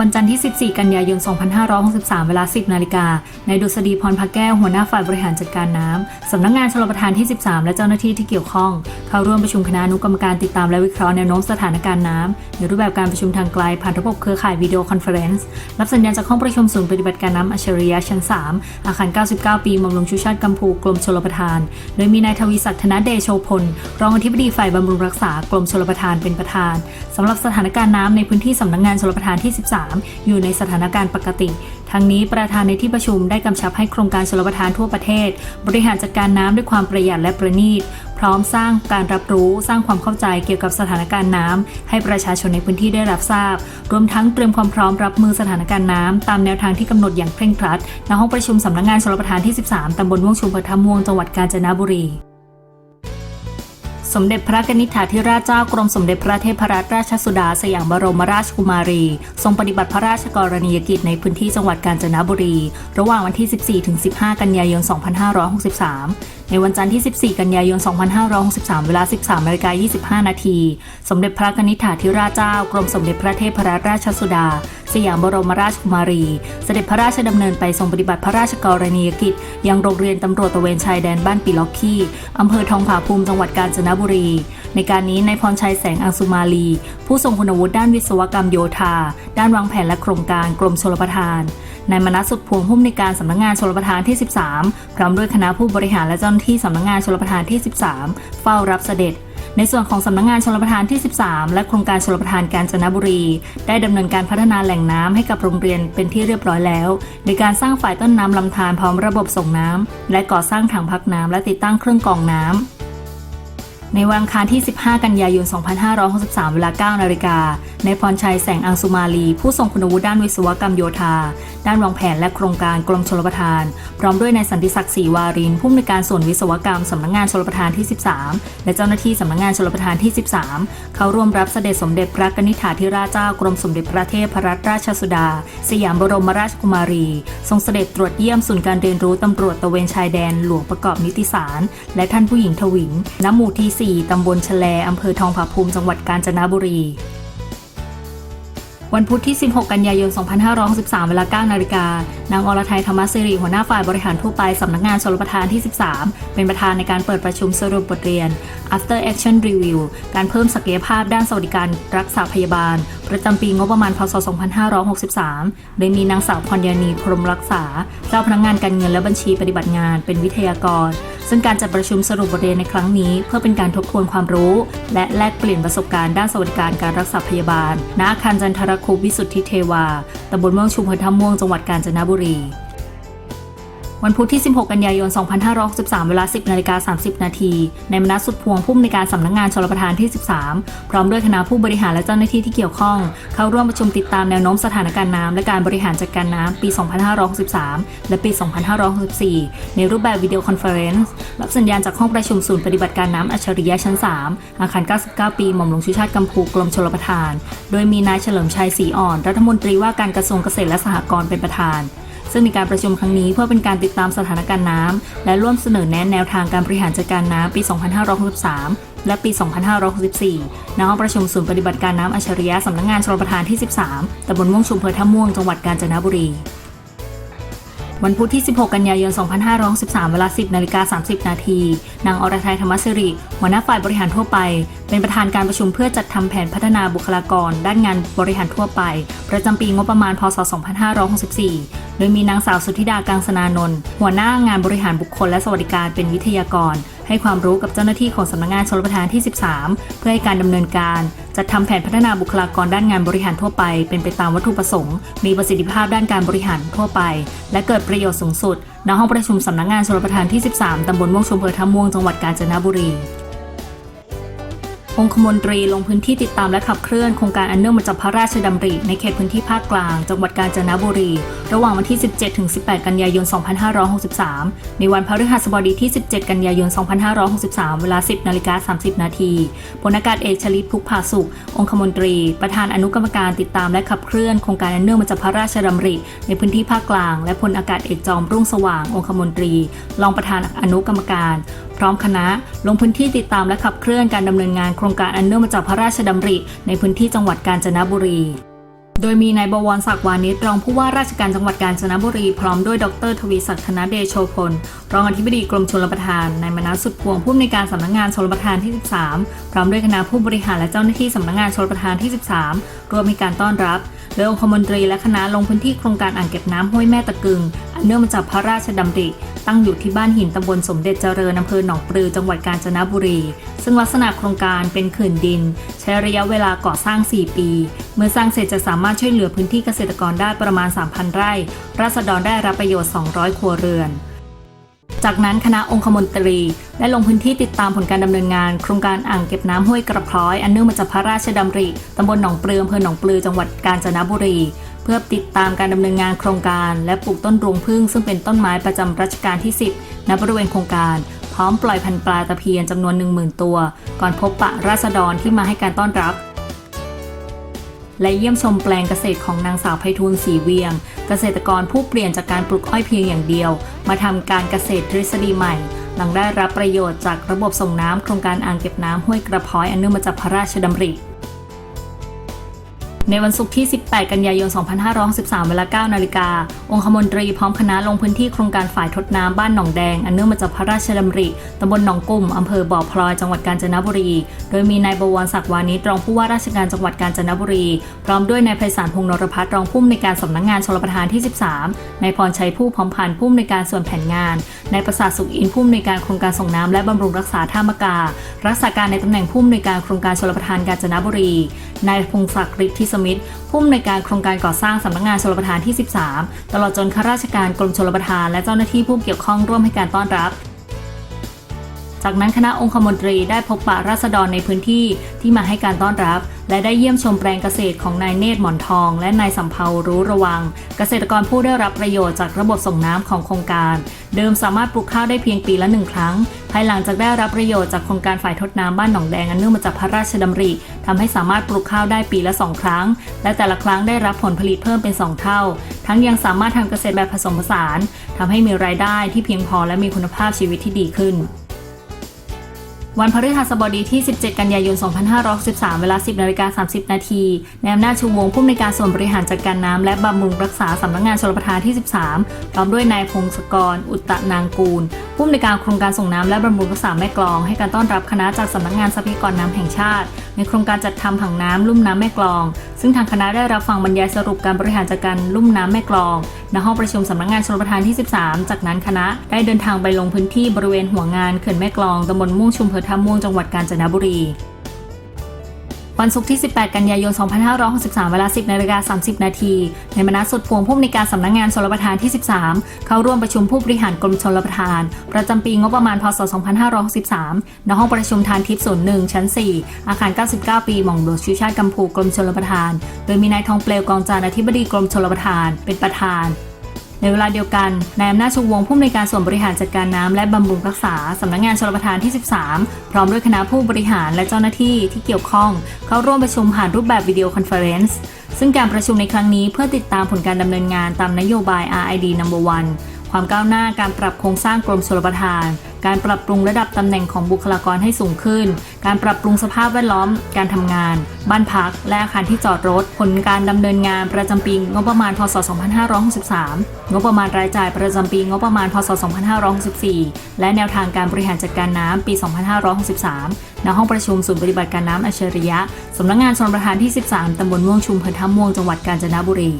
วันจันทร์ที่ 14 กันยายน 2563 เวลา 10 นาฬิกา ในดุษฎีพรพักแก้ว หัวหน้าฝ่ายบริหารจัดการน้ำ สำนักงงานชลประทานที่ 13 และเจ้าหน้าที่ที่เกี่ยวข้อง เข้าร่วมประชุมคณะอนุกรรมการติดตามและวิเคราะห์แนวโน้มสถานการณ์น้ำในรูปแบบการประชุมทางไกล ผ่านระบบเครือข่ายวิดีโอคอนเฟอเรนซ์รับสัญญาณจากห้องประชุมศูนย์ปฏิบัติการน้ำอัจฉริยะชั้น 3 อาคาร 99 ปีมอมหลวงชูชาติกัมพูกรมชลประทาน โดยมีนายทวีศักดิ์ธนเดโชพล รองอธิบดีฝ่ายบำรุงรักษากรมชลประทานเป็นประธานสำหรับสถานการณ์น้ำในพื้นที่สำนักงานชลประทานที่ 13 อยู่ในสถานการณ์ปกติทั้งนี้ประธานในที่ประชุมได้กำชับให้โครงการชลประทานทั่วประเทศ บริหารจัดการน้ำด้วยความประหยัดและประณีต พร้อมสร้างการรับรู้สร้างความเข้าใจเกี่ยวกับสถานการณ์น้ำให้ประชาชนในพื้นที่ได้รับทราบ รวมทั้งเตรียมความพร้อมรับมือสถานการณ์น้ำตามแนวทางที่กำหนดอย่างเคร่งครัดณห้องประชุมสำนักงานชลประทานที่ 13ตำบลม่วงชุมอำเภอท่าม่วงจังหวัดกาญจนบุรีสมเด็จพระนิธิถาธิราชเจ้ากรมสมเด็จพระเทพรัตนราชสุดาสยามบรมราชกุมารี ทรงปฏิบัติพระราชกรณียกิจในพื้นที่จังหวัดกาญจนบุรี ระหว่างวันที่ 14-15 กันยายน 2563 ในวันจันทร์ที่ 14 กันยายน 2563 เวลา 13นาฬิกา25 นาที สมเด็จพระนิธิถาธิราชเจ้า กรมสมเด็จพระเทพรัตนราชสุดา สยามบรมราชกุมารี เสด็จพระราชดำเนินไปทรงปฏิบัติพระราชกรณียกิจ ยังโรงเรียนตำรวจตะเวนชายแดนบ้านปีล็อกขี้อำเภอทองผาภูมิจังหวัดกาญจนบุรี ในการนี้นายพรชัยแสงอังสุมาลี ผู้ทรงคุณวุฒิด้านวิศวกรรมโยธา ด้านวางแผนและโครงการกรมชลประทาน นายมนัสสุดพวงผู้อำนวยการสำนักงานชลประทานที่ 13 พร้อมด้วยคณะผู้บริหารและเจ้าหน้าที่สำนักงานชลประทานที่ 13 เฝ้ารับเสด็จในส่วนของสำนักงานชลประทานที่ 13 และโครงการชลประทานกาญจนบุรี ได้ดำเนินการพัฒนาแหล่งน้ำให้กับโรงเรียนเป็นที่เรียบร้อยแล้วในการสร้างฝ่ายต้นน้ำลำธารพร้อมระบบส่งน้ำและก่อสร้างถังพักน้ำและติดตั้งเครื่องกรองน้ำในวันอังคารที่ 15 กันยายน 2563 เวลา 9 นาฬิกา ในพรชัยแสงอังสุมาลี ผู้ทรงคุณวุฒิด้านวิศวกรรมโยธา ด้านวางแผนและโครงการกรมชลประทาน พร้อมด้วยนายสันติศักดิ์ศรีวารินผู้อำนวยการส่วนวิศวกรรมสำนักงานชลประทานที่ 13 และเจ้าหน้าที่สำนักงานชลประทานที่ 13 เข้าร่วมรับเสด็จสมเด็จพระนิธิถาธิราชเจ้ากรมสมเด็จพระเทพรัตนราชสุดา สยามบรมราชกุมารี ทรงเสด็จตรวจเยี่ยมศูนย์การเรียนรู้ตำรวจตะเวนชายแดนหลวงประกอบนิติสาร และท่านผู้หญิงทวิงณหมู่ที่ 4ตำบลชแลอำเภอทองผาภูมิจังหวัดกาญจนบุรี วันพุธที่ 16 กันยายน 2563 เวลา 9 นาฬิกา นางอรไทยธรรมสิริ หัวหน้าฝ่ายบริหารทั่วไป สำนักงานชลประทานที่ 13 เป็นประธานในการเปิดประชุมสรุปบทเรียน After Action Review การเพิ่มศักยภาพด้านสวัสดิการรักษาพยาบาล ประจำปีงบประมาณ พศ 2563 โดยมีนางสาวพรยานีพรหมรักษา เจ้าพนักงานการเงินและบัญชีปฏิบัติงาน เป็นวิทยากร ซึ่งการจัดประชุมสรุปบทเรียนในครั้งนี้ เพื่อเป็นการทบทวนความรู้ และแลกเปลี่ยนประสบการณ์ด้านสวัสดิการการรักษาพยาบาลณอาคารจันทรคุปวิสุทธิเทวาตำบลเมืองชุมพลท่าม่วงจังหวัดกาญจนบุรี วันพุธที่ 16 กันยายน 2563 เวลา 10นาฬิกา30 นาทีในมนัสสุดพวงผู้อำนวยการสำนักงงานชลประทานที่ 13 พร้อมด้วยคณะผู้บริหารและเจ้าหน้าที่ที่เกี่ยวข้อง เข้าร่วมประชุมติดตามแนวโน้มสถานการณ์น้ำและการบริหารจัดการน้ำปี 2563 และปี 2564 ในรูปแบบวิดีโอคอนเฟอเรนซ์รับสัญญาณจากห้องประชุมศูนย์ปฏิบัติการน้ำอัจฉริยะชั้น 3 อาคาร 99 ปี หม่อมหลวงชูชาติกัมพูกรมชลประทาน โดยมีนายเฉลิมชัยศรีอ่อน รัฐมนตรีว่าการกระทรวงเกษตรและสหกรณ์เป็นประธาน ซึ่งในการประชุมครั้งนี้เพื่อเป็นการติดตามสถานการณ์น้ำและร่วมเสนอแนะแนวทางการบริหารจัดการน้ำปี 2563 และปี 2564ณห้องประชุมศูนย์ปฏิบัติการน้ำอัจฉริยะสำนักงานชลประทานที่ 13ตำบลม่วงชุมเภอท่าม่วงจังหวัดกาญจนบุรี วันพุธที่ 16 กันยายน 2563เวลา 10 นาฬิกา 30 นาที นางอรทัยธรรมสิริ หัวหน้าฝ่ายบริหารทั่วไป เป็นประธานการประชุมเพื่อจัดทำแผนพัฒนาบุคลากร ด้านงานบริหารทั่วไป ประจำปีงบประมาณ พศ 2564 โดยมีนางสาวสุธิดากังสนานนท์หัวหน้างานบริหารบุคคลและสวัสดิการเป็นวิทยากร ให้ความรู้กับเจ้าหน้าที่ของสำนักงานชลประทานที่ 13 เพื่อให้การดำเนินการจัดทำแผนพัฒนาบุคลากรด้านงานบริหารทั่วไป เป็นไปตามวัตถุประสงค์ มีประสิทธิภาพด้านการบริหารทั่วไป และเกิดประโยชน์สูงสุด ณ ห้องประชุมสำนักงานชลประทานที่ 13 ตำบลม่วงชมเภอท่าม่วง จังหวัดกาญจนบุรี งคมนตรีลงพื้นที่ติดตามและขับเคลื่อนโครงการอันเนื่องมาจากพระราชดำริในเขตพื้นที่ภาคกลาง จังหวัดกาญจนบุรี ระหว่างวันที่ 17ถึง18 กันยายน 2563 ในวันพฤหัสบดีที่ 17 กันยายน 2563 เวลา 10นาฬิกา30 นาทีพลอากาศเอกชลิตพุกผาสุข องคมนตรี ประธานอนุกรรมการติดตามและขับเคลื่อนโครงการอันเนื่องมาจากพระราชดำริ ในพื้นที่ภาคกลาง และพลอากาศเอกจอมรุ่งสว่าง องคมนตรี รองประธานอนุกรรมการ พร้อมคณะ ลงพื้นที่ติดตามและขับเคลื่อนการดำเนินงานโครงการอันเนื่องมาจากพระราชดำริ ในพื้นที่จังหวัดกาญจนบุรี โดยมีนายบวรศักดิ์วานิชรองผู้ว่าราชการจังหวัดกาญจนบุรี พร้อมด้วยดรทวีศักดิ์ธนเดโชพล รองอธิบดีกรมชลประทาน นายมนัสสุดพวงผู้อำนวยการสำนักงานชลประทานที่ 13 พร้อมด้วยคณะผู้บริหารและเจ้าหน้าที่สำนักงานชลประทานที่ 13 รวมมีการต้อนรับโดยองคมนตรีและคณะลงพื้นที่โครงการอ่างเก็บน้ำห้วยแม่ตะกึงอันเนื่องมาจากพระราชดำริ ตั้งอยู่ที่บ้านหินตำบลสมเด็จเจริญอำเภอหนองปลือจังหวัดกาญจนบุรี ซึ่งลักษณะโครงการเป็นขื่นดิน ใช้ระยะเวลาก่อสร้าง 4 ปี เมื่อสร้างเสร็จจะสามารถช่วยเหลือพื้นที่เกษตรกรได้ประมาณ 3,000 ไร่ ราษฎรได้รับประโยชน์ 200 ครัวเรือนจากนั้นคณะองคมนตรีได้ลงพื้นที่ติดตามผลการดำเนินงาน โครงการอ่างเก็บน้ำห้วยกระพร้อย อันเนื่องมาจากพระราชดำริตำบลหนองปลืออำเภอหนองปลือจังหวัดกาญจนบุรี พื่อติดตามการดำเนินงานโครงการ และปลูกต้นรวงพึ่งซึ่งเป็นต้นไม้ประจำรัชกาลที่ 10 ณบริเวณโครงการ พร้อมปล่อยพันธุ์ปลาตะเพียนจำนวน 10,000 ตัว ก่อนพบปะราษฎรที่มาให้การต้อนรับ และเยี่ยมชมแปลงเกษตรของนางสาวไพฑูรย์ศรีเวียง เกษตรกรผู้เปลี่ยนจากการปลูกอ้อยเพียงอย่างเดียว มาทำการเกษตรทฤษฎีใหม่หลังได้รับประโยชน์จากระบบส่งน้ำโครงการอ่างเก็บน้ำห้วยกระพ้อยอันเนื่องมาจากพระราชดำริ ในวันศุกร์ที่ 18 กันยายน 2563เวลา 9 นาฬิกา องคมนตรีพร้อมคณะลงพื้นที่โครงการฝ่ายทดน้ำบ้านหนองแดง อันเนื่องมาจากพระราชดำริ ตำบลหนองกุ่มอำเภอบ่อพลอย จังหวัดกาญจนบุรี โดยมีนายบวรศักดิ์วานิชรองผู้ว่าราชการจังหวัดกาญจนบุรี พร้อมด้วยนายไพศาลพงนรพัฒน์รองผู้อำนวยการสำนักงานชลประทานที่ 13 นายพรชัยผู้พร้อมพันธ์ผู้อำนวยการส่วนแผนงาน นายประสาทสุขอินผู้อำนวยการโครงการส่งน้ำและบำรุงรักษาท่ามกา รักษาการในตำแหน่งผู้อำนวยการโครงการชลประทานกาญจนบุรี นายพงศักดิ์ฤทธิสมิธผู้อำนวยการโครงการก่อสร้างสำนักงานชลประทานที่ 13 ตลอดจนข้าราชการกรมชลประทานและเจ้าหน้าที่ผู้เกี่ยวข้องร่วมให้การต้อนรับ จากนั้นคณะองคมนตรีได้พบปะราษฎรในพื้นที่ที่มาให้การต้อนรับ และได้เยี่ยมชมแปลงเกษตรของนายเนตรหมอนทอง และนายสำเภารู้ระวัง เกษตรกรผู้ได้รับประโยชน์จากระบบส่งน้ำของโครงการ เดิมสามารถปลูกข้าวได้เพียงปีละหนึ่งครั้ง ภายหลังจากได้รับประโยชน์จากโครงการฝ่ายทดน้ำบ้านหนองแดงอันเนื่องมาจากพระราชดำริทำให้สามารถปลูกข้าวได้ปีละสองครั้ง และแต่ละครั้งได้รับผลผลิตเพิ่มเป็นสองเท่า ทั้งยังสามารถทำเกษตรแบบผสมผสานทำให้มีรายได้ที่เพียงพอและมีคุณภาพชีวิตที่ดีขึ้น วันพฤหัสบดีที่ 17 กันยายน 2563 เวลา 10นาฬิกา30 นาทีในอำนาจชูวงผู้อำนวยการส่วนบริหารจัดการน้ำและบำรุงรักษาสำนักงานชลประทานที่ 13 พร้อมด้วยนายพงศกร อุตตะนางกูล ผู้อำนวยการโครงการส่งน้ำและบำรุงรักษาแม่กลอง ให้การต้อนรับคณะจากสำนักงานทรัพยากรน้ำแห่งชาติในโครงการจัดทำผังน้ำลุ่มน้ำแม่กลอง ซึ่งทางคณะได้รับฟังบรรยายสรุปการบริหารจัดการลุ่มน้ำแม่กลองณห้องประชุมสำนักงานชลประทานที่ 13 จากนั้นคณะได้เดินทางไปลงพื้นที่บริเวณหัวงานเขื่อนแม่กลองตำบลม่วงชุมเภอท่าม่วงจังหวัดกาญจนบุรี วันศุกร์ที่ 18 กันยายน 2563 เวลา 10นาฬิกา30 นาที ในมนัสสุดพวงผู้อำนวยการสำนักงงานชลประทานที่ 13 เข้าร่วมประชุมผู้บริหารกรมชลประทาน ประจำปีงบประมาณ พศ 2563 ณ ห้องประชุมทานทิพย์ศูนย์หนึ่งชั้น 4 อาคาร 99 ปี หม่องหลวงชูชาติกัมพูกรมชลประทาน โดยมีนายทองเปลวกองจานอธิบดีกรมชลประทาน เป็นประธาน ในเวลาเดียวกันนายอำนาจชูวงผู้อำนวยการส่วนบริหารจัดการน้ำและบำรุงรักษาสำนักงานชลประทานที่ 13 พร้อมด้วยคณะผู้บริหารและเจ้าหน้าที่ที่เกี่ยวข้อง เข้าร่วมประชุมผ่านรูปแบบวิดีโอคอนเฟอเรนซ์ซึ่งการประชุมในครั้งนี้เพื่อติดตามผลการดำเนินงานตามนโยบาย RID No. 1 ความก้าวหน้าการปรับโครงสร้างกรมชลประทาน การปรับปรุงระดับตำแหน่งของบุคลากรให้สูงขึ้น การปรับปรุงสภาพแวดล้อม การทำงาน บ้านพัก และอาคารที่จอดรถ ผลการดำเนินงานประจำปีงบประมาณ พศ 2563 งบประมาณรายจ่ายประจำปีงบประมาณ พศ 2564 และแนวทางการบริหารจัดการน้ำปี 2563 ณ ห้องประชุมศูนย์ปฏิบัติการน้ำอัจฉริยะ สำนักงานชลประทานที่ 13 ตำบลม่วงชุมอำเภอท่าม่วง จังหวัดกาญจนบุรี